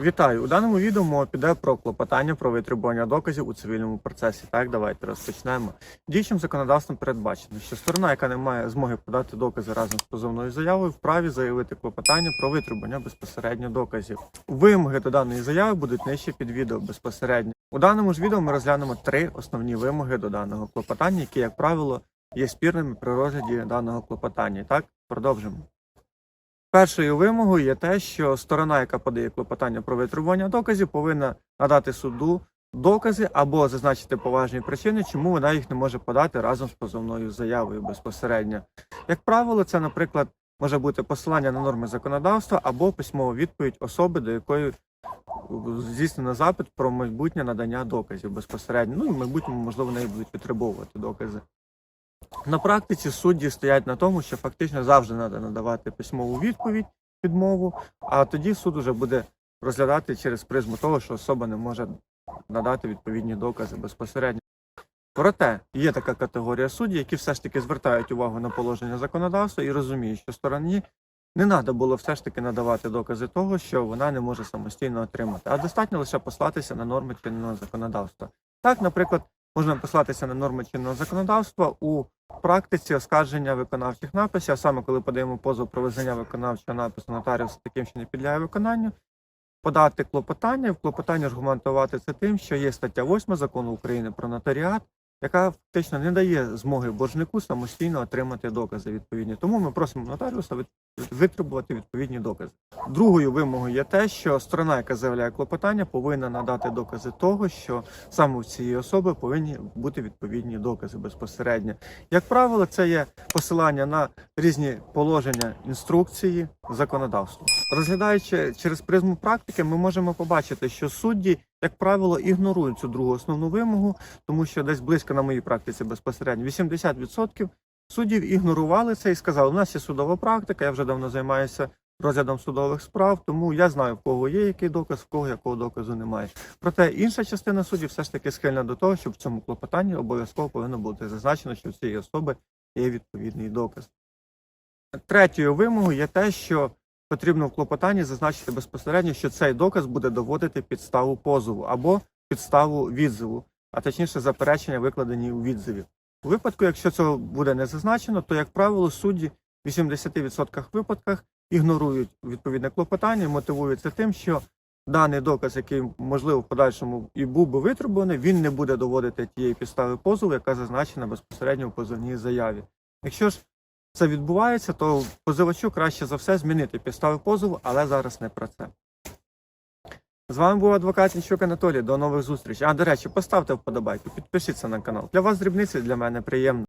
Вітаю! У даному відео мова піде про клопотання про витребування доказів у цивільному процесі. Так, давайте розпочнемо. Діючим законодавством передбачено, що сторона, яка не має змоги подати докази разом з позовною заявою, вправі заявити клопотання про витребування безпосередньо доказів. Вимоги до даної заяви будуть нижче під відео безпосередньо. У даному ж відео ми розглянемо три основні вимоги до даного клопотання, які, як правило, є спірними при розгляді даного клопотання. Так, продовжимо. Першою вимогою є те, що сторона, яка подає клопотання про витребування доказів, повинна надати суду докази або зазначити поважні причини, чому вона їх не може подати разом з позовною заявою безпосередньо. Як правило, це, наприклад, може бути посилання на норми законодавства або письмова відповідь особи, до якої здійснено запит про майбутнє надання доказів безпосередньо. Ну і в майбутньому, можливо, неї будуть витребовувати докази. На практиці судді стоять на тому, що фактично завжди треба надавати письмову відповідь, відмову, а тоді суд вже буде розглядати через призму того, що особа не може надати відповідні докази безпосередньо. Проте є така категорія суддів, які все ж таки звертають увагу на положення законодавства і розуміють, що стороні не треба було все ж таки надавати докази того, що вона не може самостійно отримати, а достатньо лише послатися на норми чинного законодавства. Так, наприклад, можна послатися на норми чинного законодавства у практиці оскарження виконавчих написів, а саме коли подаємо позов про визнання виконавчого напису нотаріуса таким, що не підлягає виконанню, подати клопотання, і в клопотанні аргументувати це тим, що є стаття 8 закону України про нотаріат, яка фактично не дає змоги боржнику самостійно отримати докази відповідні. Тому ми просимо нотаріуса витребувати відповідні докази. Другою вимогою є те, що сторона, яка заявляє клопотання, повинна надати докази того, що саме у цієї особи повинні бути відповідні докази безпосередньо. Як правило, це є посилання на різні положення інструкції законодавства. Розглядаючи через призму практики, ми можемо побачити, що судді, як правило, ігнорують цю другу основну вимогу, тому що десь близько на моїй практиці безпосередньо 80% суддів ігнорували це і сказали, у нас є судова практика, я вже давно займаюся розглядом судових справ, тому я знаю, в кого є який доказ, в кого якого доказу немає. Проте інша частина суддів все ж таки схильна до того, щоб в цьому клопотанні обов'язково повинно бути зазначено, що в цієї особи є відповідний доказ. Третьою вимогою є те, що потрібно в клопотанні зазначити безпосередньо, що цей доказ буде доводити підставу позову або підставу відзиву, а точніше заперечення, викладені у відзиві. У випадку, якщо цього буде не зазначено, то, як правило, судді в 80% випадках ігнорують відповідне клопотання, і мотивують це тим, що даний доказ, який можливо в подальшому і був би витребуваний, він не буде доводити тієї підстави позову, яка зазначена безпосередньо в позовній заяві. Якщо ж це відбувається, то позивачу краще за все змінити підстави позову, але зараз не про це. З вами був адвокат Інчук Анатолій. До нових зустрічей. А до речі, поставте вподобайку, підпишіться на канал. Для вас дрібниці, для мене приємно.